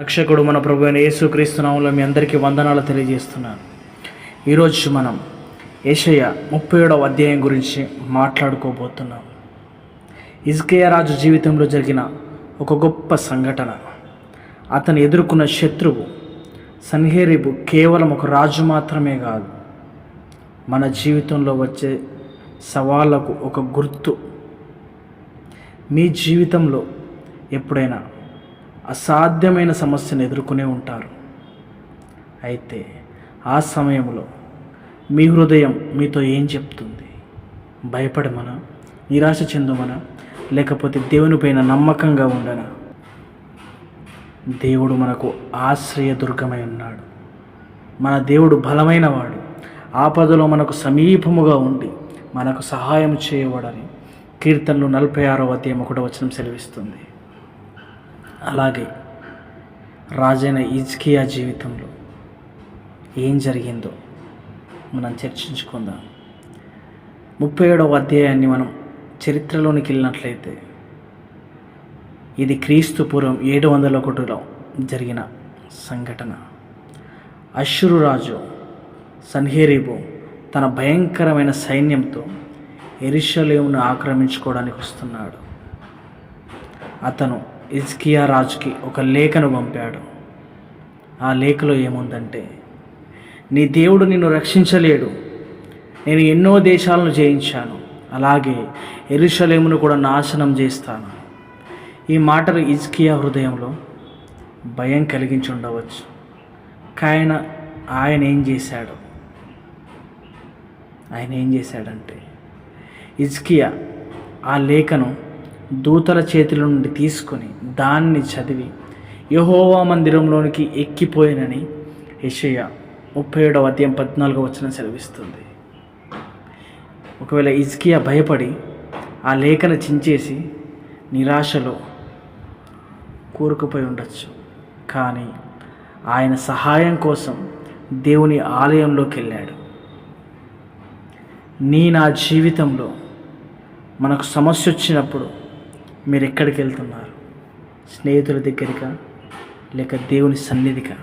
రక్షకుడు మన ప్రభు అయిన యేసుక్రీస్తునామంలో మీ అందరికీ వందనాలు తెలియజేస్తున్నాను. ఈరోజు మనం ఏషయ్య ముప్పై ఏడవ అధ్యాయం గురించి మాట్లాడుకోబోతున్నాం. ఇజ్కేయ రాజు జీవితంలో జరిగిన ఒక గొప్ప సంఘటన. అతను ఎదుర్కొన్న శత్రువు సన్హేరిబు కేవలం ఒక రాజు మాత్రమే కాదు. మన జీవితంలో వచ్చే సవాళ్ళకు ఒక గుర్తు. మీ జీవితంలో ఎప్పుడైనా అసాధ్యమైన సమస్యను ఎదుర్కొనే ఉంటారు. అయితే ఆ సమయంలో మీ హృదయం మీతో ఏం చెప్తుంది? భయపడమనా? నిరాశ చెందమనా? లేకపోతే దేవునిపైన నమ్మకంగా ఉండనా? దేవుడు మనకు ఆశ్రయదుర్గమై ఉన్నాడు. మన దేవుడు బలమైన వాడు ఆపదలో మనకు సమీపముగా ఉండి మనకు సహాయం చేయవాడని కీర్తనలు నలభై ఆరో అధ్యాయం ఒకటో వచనం సెలవిస్తుంది. అలాగే రాజైన ఇజ్కియా జీవితంలో ఏం జరిగిందో మనం చర్చించుకుందాం. ముప్పై ఏడవ అధ్యాయాన్ని మనం చరిత్రలోనికి వెళ్ళినట్లయితే ఇది క్రీస్తు పూర్వం ఏడు వందల ఒకటిలో జరిగిన సంఘటన. అశ్రురాజు సన్హేరీబు తన భయంకరమైన సైన్యంతో ఎరిషలేమును ఆక్రమించుకోవడానికి వస్తున్నాడు. అతను ఇజ్కియా రాజుకి ఒక లేఖను పంపాడు. ఆ లేఖలో ఏముందంటే నీ దేవుడు నిన్ను రక్షించలేడు. నేను ఎన్నో దేశాలను జయించాను. అలాగే ఎరుషలేమును కూడా నాశనం చేస్తాను. ఈ మాటలు ఇజ్కియా హృదయంలో భయం కలిగించి ఉండవచ్చు కాయన ఆయన ఏం చేశాడు? ఆయన ఏం చేశాడంటే ఇజ్కియా ఆ లేఖను దూతల చేతుల నుండి తీసుకొని దాన్ని చదివి యహోవా మందిరంలోనికి ఎక్కిపోయినని యషయ ముప్పై ఏడవ అధ్యాయం పద్నాలుగో వచ్చిన సెలవిస్తుంది. ఒకవేళ ఇజ్కియా భయపడి ఆ లేఖను చించేసి నిరాశలో కూరుకుపోయి ఉండొచ్చు. కానీ ఆయన సహాయం కోసం దేవుని ఆలయంలోకి వెళ్ళాడు. నీ నా జీవితంలో మనకు సమస్య వచ్చినప్పుడు మీరు ఎక్కడికి వెళ్తున్నారు స్నేహితుల దగ్గరికా? లేక దేవుని సన్నిధికా?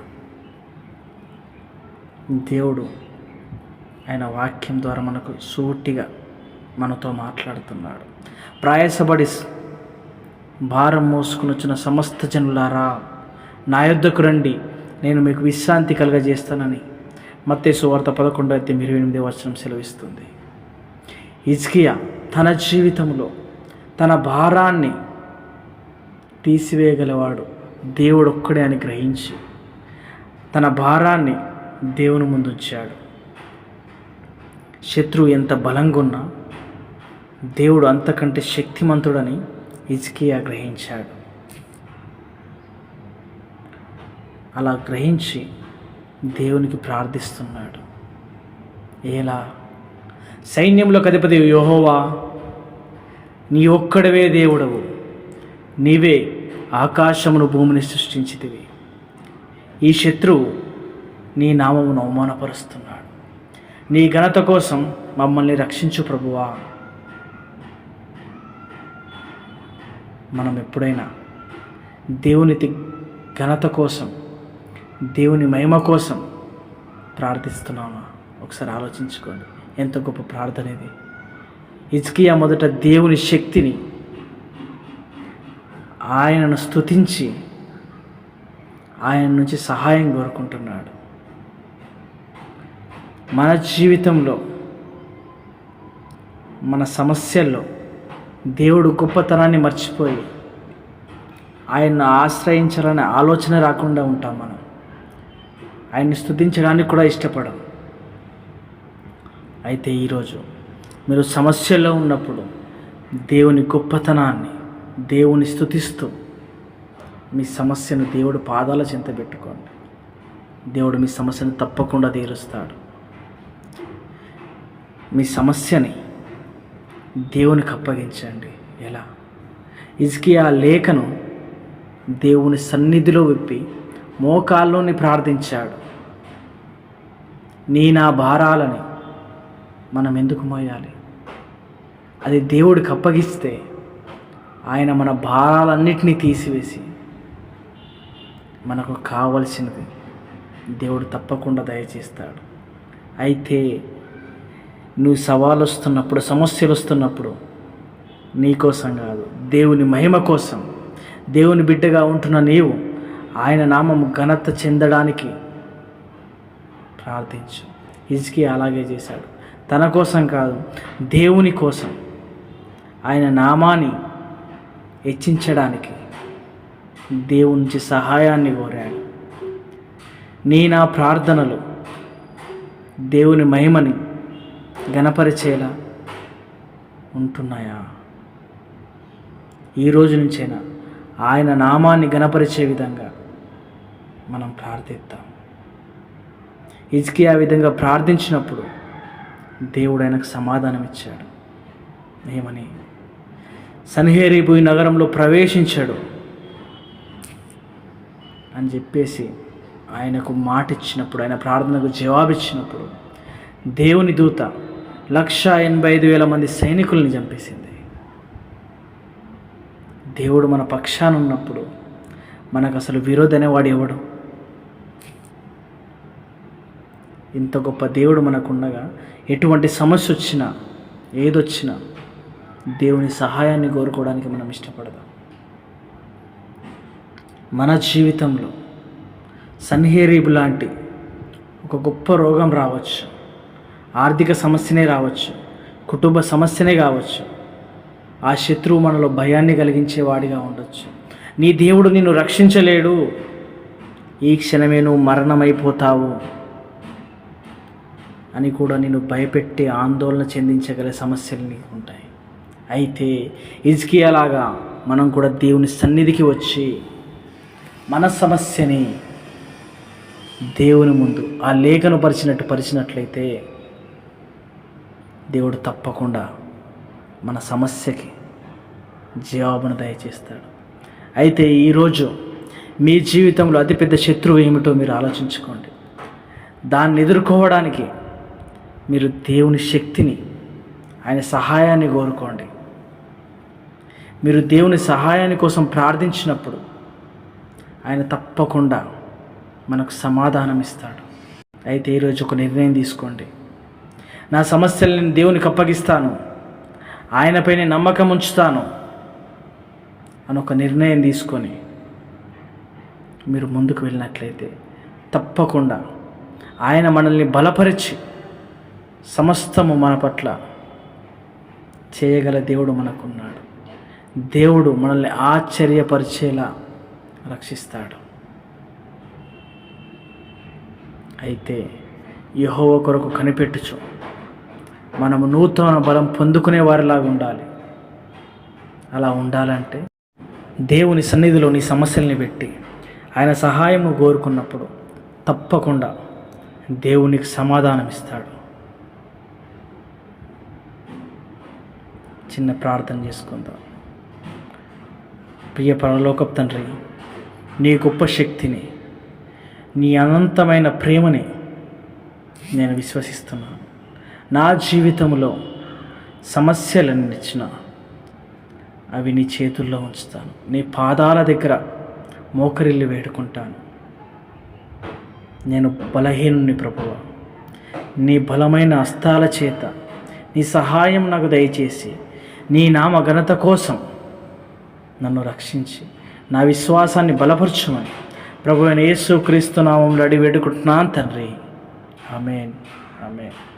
దేవుడు ఆయన వాక్యం ద్వారా మనకు సూటిగా మనతో మాట్లాడుతున్నాడు. ప్రయాసపడి భారం మోసుకుని వచ్చిన సమస్త జనులారా నా యొద్దకు రండి. నేను మీకు విశ్రాంతి కలగజేస్తానని మత్తేసు వార్త పదకొండు అయితే ఇరవై ఎనిమిది వచనం సెలవిస్తుంది. ఇజ్కియా తన జీవితంలో తన భారాన్ని తీసివేయగలవాడు. దేవుడు ఒక్కడే అని గ్రహించి తన భారాన్ని దేవుని ముందు ఉంచాడు శత్రువు ఎంత బలంగా ఉన్నా దేవుడు అంతకంటే శక్తిమంతుడని ఇజ్కియా గ్రహించాడు. అలా గ్రహించి దేవునికి ప్రార్థిస్తున్నాడు. ఎలా? సైన్యంలోకి అధిపతి యోహోవా నీ ఒక్కడవే దేవుడవు. నీవే ఆకాశమును భూమిని సృష్టించితివి. ఈ శత్రువు నీ నామమును అవమానపరుస్తున్నాడు. నీ ఘనత కోసం మమ్మల్ని రక్షించు ప్రభువా. మనం ఎప్పుడైనా దేవుని తి- ఘనత కోసం దేవుని మహిమ కోసం ప్రార్థిస్తున్నామా? ఒకసారి ఆలోచించుకోండి. ఎంత గొప్ప ప్రార్థన ఇది. ఇజ్కియా మొదట దేవుని శక్తిని ఆయనను స్తుతించి ఆయన నుంచి సహాయం కోరుకుంటున్నాడు. మన జీవితంలో మన సమస్యల్లో దేవుడు గొప్పతనాన్ని మర్చిపోయి ఆయన్ను ఆశ్రయించాలనే ఆలోచన రాకుండా ఉంటాం మనం. ఆయన్ని స్థుతించడానికి కూడా ఇష్టపడం అయితే ఈరోజు మీరు సమస్యలో ఉన్నప్పుడు దేవుని గొప్పతనాన్ని దేవుని స్థుతిస్తూ మీ సమస్యను దేవుడు పాదాల చెంత పెట్టుకోండి. దేవుడు మీ సమస్యను తప్పకుండా తీరుస్తాడు. మీ సమస్యని దేవునికి అప్పగించండి. ఎలా? ఇజ్కి ఆ లేఖను దేవుని సన్నిధిలో విప్పి మోకాల్లోని ప్రార్థించాడు. నీ నా భారాలని మనం ఎందుకు మోయాలి? అది దేవుడికి అప్పగిస్తే ఆయన మన భారాలన్నిటినీ తీసివేసి మనకు కావలసినది దేవుడు తప్పకుండా దయచేస్తాడు. అయితే నువ్వు సవాలు వస్తున్నప్పుడు సమస్యలు వస్తున్నప్పుడు నీకోసం కాదు దేవుని మహిమ కోసం. దేవుని బిడ్డగా ఉంటున్న నీవు ఆయన నామము ఘనత చెందడానికి ప్రార్థించు. ఇజ్కి అలాగే చేశాడు. తన కోసం కాదు దేవుని కోసం. ఆయన నామాన్ని హెచ్చించడానికి దేవుని నుంచి సహాయాన్ని కోరాడు. నీ నా ప్రార్థనలు దేవుని మహిమని గణపరిచేలా ఉంటున్నాయా? ఈ రోజు నుంచైనా ఆయన నామాన్ని గణపరిచే విధంగా మనం ప్రార్థిద్దాం. ఇజ్కి ఆ విధంగా ప్రార్థించినప్పుడు దేవుడు ఆయనకు సమాధానం ఇచ్చాడు ఏమని సన్హేరీబుయి నగరంలో ప్రవేశించాడు అని చెప్పేసి ఆయనకు మాట ఇచ్చినప్పుడు ఆయన ప్రార్థనకు జవాబిచ్చినప్పుడు దేవుని దూత లక్ష ఎనభై ఐదు వేల మంది సైనికుల్ని చంపేసింది. దేవుడు మన పక్షాన ఉన్నప్పుడు మనకు అసలు విరోధనేవాడు ఎవడు? ఇంత గొప్ప దేవుడు మనకుండగా ఎటువంటి సమస్య వచ్చినా ఏదొచ్చినా దేవుని సహాయాన్ని కోరుకోవడానికి మనం ఇష్టపడదాం. మన జీవితంలో సన్హేరీబు లాంటి ఒక గొప్ప రోగం రావచ్చు. ఆర్థిక సమస్యనే రావచ్చు. కుటుంబ సమస్యనే కావచ్చు. ఆ శత్రువు మనలో భయాన్ని కలిగించేవాడిగా ఉండొచ్చు. నీ దేవుడు నిన్ను రక్షించలేడు. ఈ క్షణమే నువ్వు మరణమైపోతావు అని కూడా నేను భయపెట్టి ఆందోళన చెందించగల సమస్యలు నీకు ఉంటాయి. అయితే ఇజ్కియాలాగా మనం కూడా దేవుని సన్నిధికి వచ్చి మన సమస్యని దేవుని ముందు ఆ లేఖను పరిచినట్టు పరిచినట్లయితే దేవుడు తప్పకుండా మన సమస్యకి జవాబును దయచేస్తాడు. అయితే ఈరోజు మీ జీవితంలో అతిపెద్ద శత్రువు ఏమిటో మీరు ఆలోచించుకోండి. దాన్ని ఎదుర్కోవడానికి మీరు దేవుని శక్తిని ఆయన సహాయాన్ని కోరుకోండి. మీరు దేవుని సహాయాన్ని కోసం ప్రార్థించినప్పుడు ఆయన తప్పకుండా మనకు సమాధానం ఇస్తాడు. అయితే ఈరోజు ఒక నిర్ణయం తీసుకోండి. నా సమస్యలను నేను దేవునికి అప్పగిస్తాను. ఆయనపైనే నమ్మకం ఉంచుతాను అని ఒక నిర్ణయం తీసుకొని మీరు ముందుకు వెళ్ళినట్లయితే తప్పకుండా ఆయన మనల్ని బలపరిచి సమస్తము మన పట్ల చేయగల దేవుడు మనకున్నాడు. దేవుడు మనల్ని ఆశ్చర్యపరిచేలా రక్షిస్తాడు. అయితే యహోవ కొరకు కనిపెట్టుచు మనము నూతన బలం పొందుకునే వారిలాగా ఉండాలి. అలా ఉండాలంటే దేవుని సన్నిధిలో నీ సమస్యల్ని పెట్టి ఆయన సహాయము కోరుకున్నప్పుడు తప్పకుండా దేవునికి సమాధానం ఇస్తాడు చిన్న ప్రార్థన చేసుకుందాం. ప్రియ పరలోకపు తండ్రి నీ గొప్ప శక్తిని నీ అనంతమైన ప్రేమని నేను విశ్వసిస్తున్నాను నా జీవితంలో సమస్యలన్నీ ఇచ్చిన అవి నీ చేతుల్లో ఉంచుతాను. నీ పాదాల దగ్గర మోకరిల్లి వేడుకుంటాను. నేను బలహీనుని ప్రభువ. నీ బలమైన హస్తాల చేత నీ సహాయం నాకు దయచేసి నీ నామ ఘనత కోసం నన్ను రక్షించి. నా విశ్వాసాన్ని బలపరచమని. ప్రభు అయిన యేసు క్రీస్తు నామంలో అడిగి వేడుకుంటున్నాను తండ్రి. ఆమెన్. ఆమెన్.